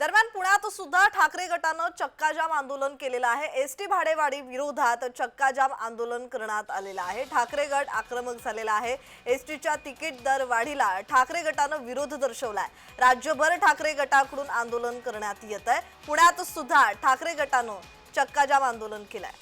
दरम्यान पुण्यात सुद्धा ठाकरे गटानं चक्काजाम आंदोलन केलेलं आहे. एस टी भाडेवाढी विरोधात चक्काजाम आंदोलन करण्यात आलेलं आहे. ठाकरे गट आक्रमक झालेला आहे. एस टीच्या तिकीट दर वाढीला ठाकरे गटानं विरोध दर्शवलाय. राज्यभर ठाकरे गटाकडून आंदोलन करण्यात येत आहे पुण्यात सुद्धा ठाकरे गटानं चक्काजाम आंदोलन केलंय.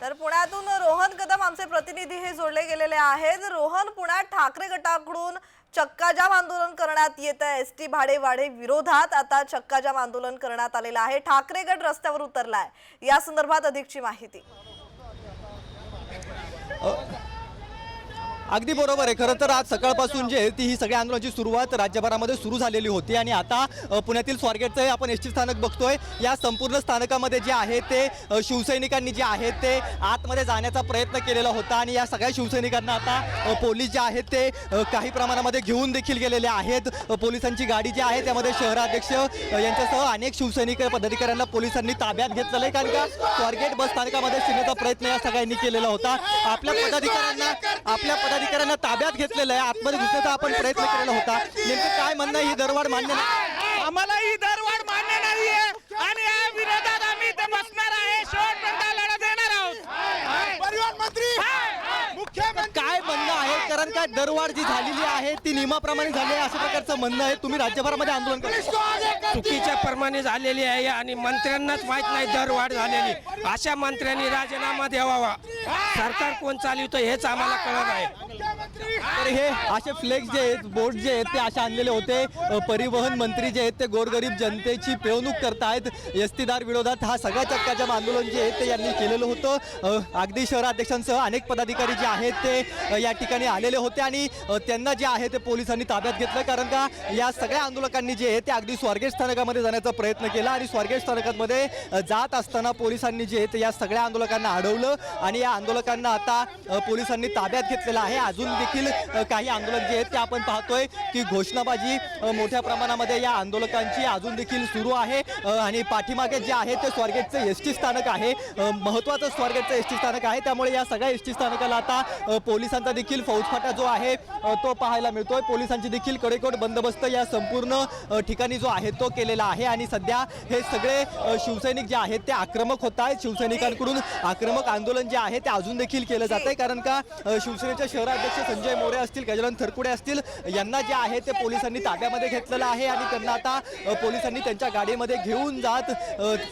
तर पुण्यातून रोहन कदम आमचे प्रतिनिधी हे जोडले गेलेले आहेत. रोहन पुण्यात ठाकरे गटाकडून चक्काजाम आंदोलन करण्यात येत आहे. एस टी भाडेवाढे विरोधात आता चक्काजाम आंदोलन करण्यात आलेलं आहे. ठाकरे गट रस्त्यावर उतरलाय. या संदर्भात अधिकची माहिती. अगदी बरोबर आहे. खरं तर आज सकाळपासून जे ती ही सगळ्या आंदोलनाची सुरुवात राज्यभरामध्ये सुरू झालेली होती आणि आता पुण्यातील स्वारगेटचं हे आपण एस टी स्थानक बघतोय. या संपूर्ण स्थानकामध्ये जे आहे ते शिवसैनिकांनी जे आहे ते आतमध्ये जाण्याचा प्रयत्न केलेला होता आणि या सगळ्या शिवसैनिकांना आता पोलीस जे आहेत ते काही प्रमाणामध्ये घेऊन देखील गेलेले आहेत. पोलिसांची गाडी जी आहे त्यामध्ये शहराध्यक्ष यांच्यासह अनेक शिवसैनिक पदाधिकाऱ्यांना पोलिसांनी ताब्यात घेतलेलं आहे. कारण का स्वारगेट बस स्थानकामध्ये शिरण्याचा प्रयत्न या सगळ्यांनी केलेला होता. आपल्या पदाधिकाऱ्यांना आपल्या पदाधिकाऱ्यांना ताब्यात घेतलेलं आहे. आतमध्ये घुसण्याचा आपण प्रयत्न केलेला होता. नेमकं काय म्हणणं ही दरवाढ मान्य नाही. आम्हाला ही दरवाढ मान्य नाहीये आणि या विरोधात आम्ही इथे बसणार आहे शेवटपर्यंत लढा देणार आहोत परिवहन मंत्री मुख्यमंत्री काय म्हणणं आहे कारण काय दरवाढ जी झालेली आहे ती नियमाप्रमाणे झाली आहे अशा प्रकारचं म्हणणं आहे. तुम्ही राज्यभरामध्ये आंदोलन करा चुकीच्या प्रमाणे झालेली आहे आणि मंत्र्यांनाच माहीत नाही दरवाढ झालेली. अशा मंत्र्यांनी राजीनामा द्यावा. सरकार कोण चालवतं हेच आम्हाला कळत आहे तर हे असे फ्लेक्स जे आहेत बोर्ड जे आहेत ते असे आणलेले होते. परिवहन मंत्री जे आहेत ते गोरगरीब जनतेची पिळवणूक करतायत. यस्तीदार विरोधात हा सगळ्या चक्काजाम आंदोलन जे आहे ते यांनी केलेलं होतं. अगदी शहराध्यक्षांसह अनेक पदाधिकारी जे आहेत ते या ठिकाणी आलेले होते आणि त्यांना जे आहे ते पोलिसांनी ताब्यात घेतलं. कारण का या सगळ्या आंदोलकांनी जे आहे ते अगदी स्वारगेट स्थानकामध्ये जाण्याचा प्रयत्न केला आणि स्वारगेट स्थानकामध्ये जात असताना पोलिसांनी जे आहे ते या सगळ्या आंदोलकांना अडवलं. आणि या आंदोलकांना आता पोलिसांनी ताब्यात घेतलेलं आहे. अजून देखील काही आंदोलक जे आहेत ते आपण पाहतोय की घोषणाबाजी मोठ्या प्रमाणामध्ये या आंदोलकांची अजून देखील सुरू आहे. आणि पाठीमागे जे आहे ते स्वारगेटचं एस टी स्थानक आहे. महत्वाचं महत्त्वाचं स्वारगेटचं एस टी स्थानक आहे. त्यामुळे या सगळ्या एस टी स्थानकाला आता पोलिसांचा देखील फौजफाटा जो आहे तो पाहायला मिळतोय. पोलिसांची देखील कडेकोट बंदोबस्त या संपूर्ण ठिकाणी जो आहे तो केलेला आहे. आणि सध्या हे सगळे शिवसैनिक जे आहेत ते आक्रमक होत आहेत. शिवसैनिकांकडून आक्रमक आंदोलन जे आहे ते अजून देखील केलं जात आहे कारण का शिवसेनेचे शहराध्यक्ष संजय मोरे असतील गजानन थरकुडे असतील यांना जे आहे ते पोलिसांनी ताब्यामध्ये घेतलेलं आहे आणि त्यांना आता पोलिसांनी त्यांच्या गाडीमध्ये घेऊन जात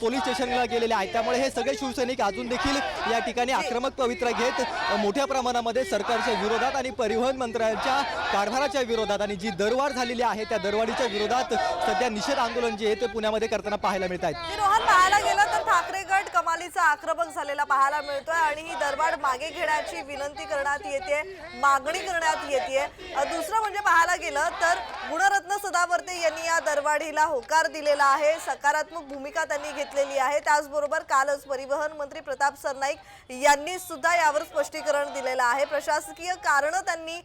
पोलीस स्टेशनला गेलेले आहेत. त्यामुळे हे सगळे शिवसैनिक अजून देखील या ठिकाणी आक्रमक पवित्रा घेत मोठ्या प्रमाणामध्ये सरकारच्या विरोधात आणि परिवहन मंत्र्यांच्या कारभाराच्या विरोधात आणि जी दरवाढ झालेली आहे त्या दरवाढीच्या विरोधात सध्या निषेध आंदोलन जे आहे ते पुण्यामध्ये करताना पाहायला मिळत आहेत. रोहन पाहायला गेलं तर ठाकरे गट कमालीचा आक्रमक झालेला पाहायला मिळतोय आणि ही दरवाढ मागे घेण्याची विनंती करण्यात येते. मागणी करण्यात येते दुसरं म्हणजे पाहायला गेलं तर गुणरत्न सदावर्ते यांनी या दरवाढीला होकार दिलेला आहे. सकारात्मक भूमिका त्यांनी घेतलेली आहे. त्याचबरोबर कालच परिवहन मंत्री प्रताप सरनाईक यांनी सुद्धा यावर स्पष्टीकरण दिलेलं आहे. प्रशासकीय कारणं त्यांनी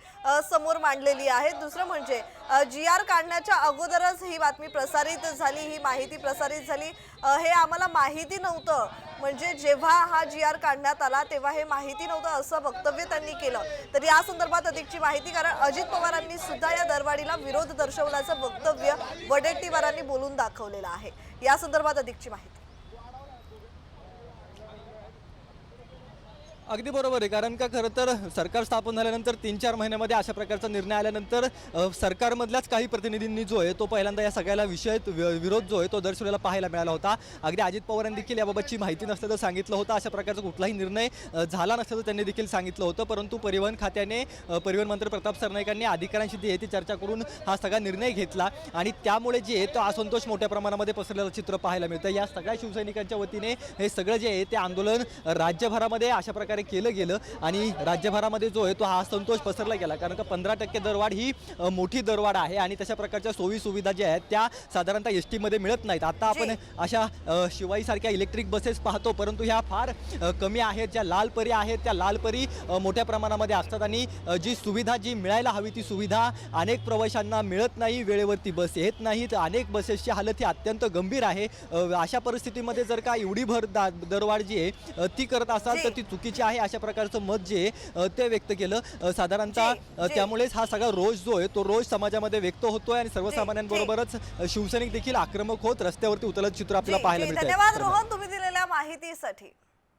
समोर मांडलेली आहेत. दुसरं म्हणजे जी आर काढण्याच्या अगोदरच ही बातमी प्रसारित झाली ही माहिती प्रसारित झाली. हे आम्हाला माहिती नव्हतं. म्हणजे जेव्हा हा जी आर काढण्यात आला तेव्हा हे माहिती नव्हतं असं वक्तव्य त्यांनी केलं. तर या संदर्भात अधिकची माहिती कारण अजित पवारांनी सुद्धा या दरवाढीला विरोध दर्शवल्याचं वक्तव्य वडेट्टीवारांनी बोलून दाखवलेलं आहे. या संदर्भात अधिकची माहिती. अगदी बरोबर आहे. कारण का खरं तर सरकार स्थापन झाल्यानंतर तीन चार महिन्यामध्ये अशा प्रकारचा निर्णय आल्यानंतर सरकारमधल्याच काही प्रतिनिधींनी जो आहे तो पहिल्यांदा या सगळ्याला विषय विरोध जो आहे तो दर्शवलेला पाहायला मिळाला होता. अगदी अजित पवारांनी देखील याबाबतची माहिती नसल्याचं सांगितलं होतं. अशा प्रकारचा कुठलाही निर्णय झाला नसल्याचं त्यांनी देखील सांगितलं होतं. परंतु परिवहन खात्याने परिवहन मंत्री प्रताप सरनाईकांनी अधिकाऱ्यांशी जी आहे ती चर्चा करून हा सगळा निर्णय घेतला. आणि त्यामुळे जे आहे तो असंतोष मोठ्या प्रमाणामध्ये पसरलेलं चित्र पाहायला मिळतं. या सगळ्या शिवसैनिकांच्या वतीने हे सगळं जे आहे ते आंदोलन राज्यभरामध्ये अशा प्रकारे प्रकारे केलं गेलं आणि राज्यभरामध्ये जो आहे तो हा असंतोष पसरला गेला. कारण का पंधरा टक्के दरवाढ ही मोठी दरवाढ आहे आणि तशा प्रकारच्या सोयी सुविधा ज्या आहेत त्या साधारणतः एस टीमध्ये मिळत नाहीत. आता आपण अशा शिवाईसारख्या इलेक्ट्रिक बसेस पाहतो परंतु ह्या फार कमी आहेत. ज्या लालपरी आहेत त्या लालपरी अ, मोठ्या प्रमाणामध्ये असतात आणि जी सुविधा जी मिळायला हवी ती सुविधा अनेक प्रवाशांना मिळत नाही. वेळेवरती बस येत नाहीत अनेक बसेसची हालत ही अत्यंत गंभीर आहे. अशा परिस्थितीमध्ये जर का एवढी भर दरवाढ जी आहे ती करत असाल तर ती चुकीची आहे अशा प्रकारचं मत जे आहे ते व्यक्त केलं. साधारणतः. त्यामुळेच हा सगळा रोष जो आहे तो रोष समाजामध्ये व्यक्त होतोय आणि सर्वसामान्यांबरोबरच शिवसैनिक देखील आक्रमक होत रस्त्यावरती उतरत चित्र आपल्याला पाहायला मिळतं धन्यवाद. रोहन तुम्ही दिलेल्या माहितीसाठी.